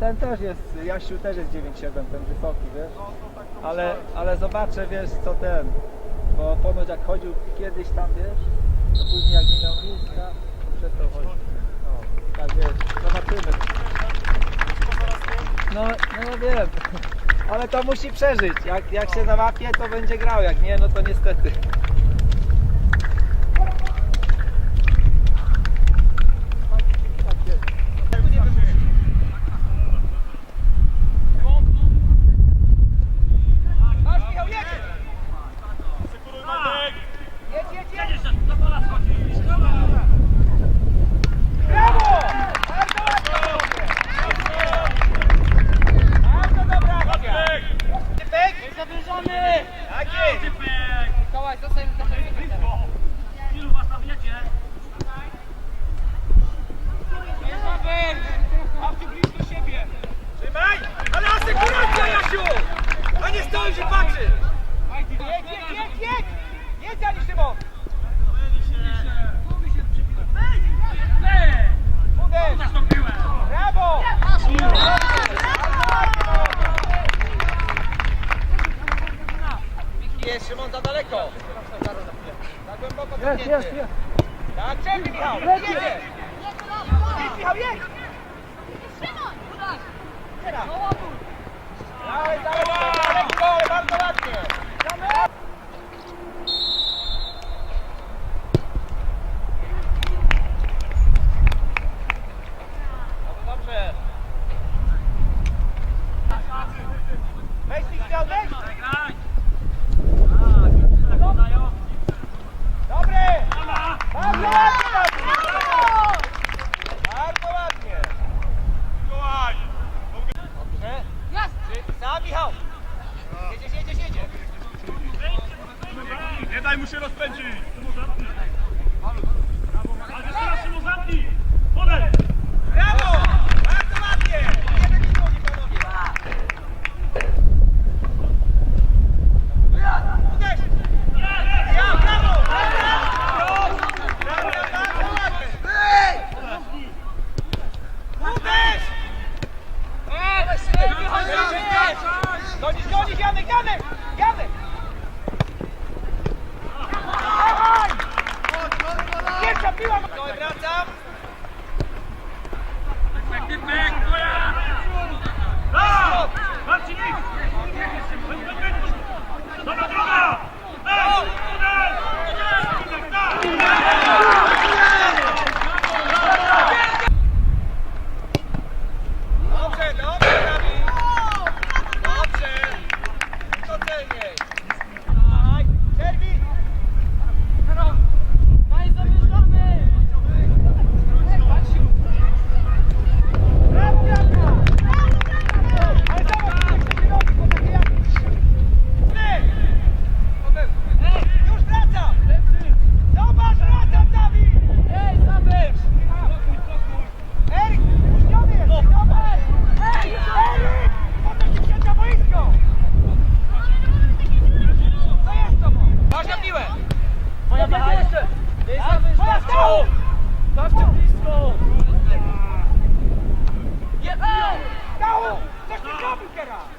ten też jest, Jasiu też jest 9,7, ten wysoki, wiesz? Ale, ale zobaczę, wiesz, co ten, bo ponoć jak chodził kiedyś tam, wiesz, to później jak nie miał miejsca, to przestał chodzić. No, tak wiesz, zobaczymy. No, no wiem, ale to musi przeżyć. Jak, jak się załapie, to będzie grał, jak nie, no to niestety. Masz Michał, jedzie! Jedź, jedź, jedź! Brawo! Bardzo ładnie! Bardzo dobra akcja! Typek! Zawierzamy! Tak jest! Mikołaj, zostań, zostań, zostań. Ilu was tam jedzie? Babciu blisko siebie! Trzymaj! Ale asekuracja, Jasiu! A nie stoisz i patrzysz! Jedź, jedź, jedź, jedź! Jedź, Ani Szymon! Uderz! Zastąpiłem! Brawo! Jest Szymon za daleko. Za głęboko Jest, jest, jest. Tak, czerwony Michał, jedzie! Jedź Michał, jedź! Teraz. Dawaj, dawaj, dawaj, daj mu się rozpędzić! Ale jeszcze raz zamknij! Podaj! Brawo! Bardzo ładnie! Nie będzie drogi, panowie! Brawo! Bardzo ładnie! Uderz! Gonisz, gonisz, Janek, Janek! Janek! arriba, arriba. blisko! Zawsze blisko! Jest! Dałem! Coś nie zrobił teraz!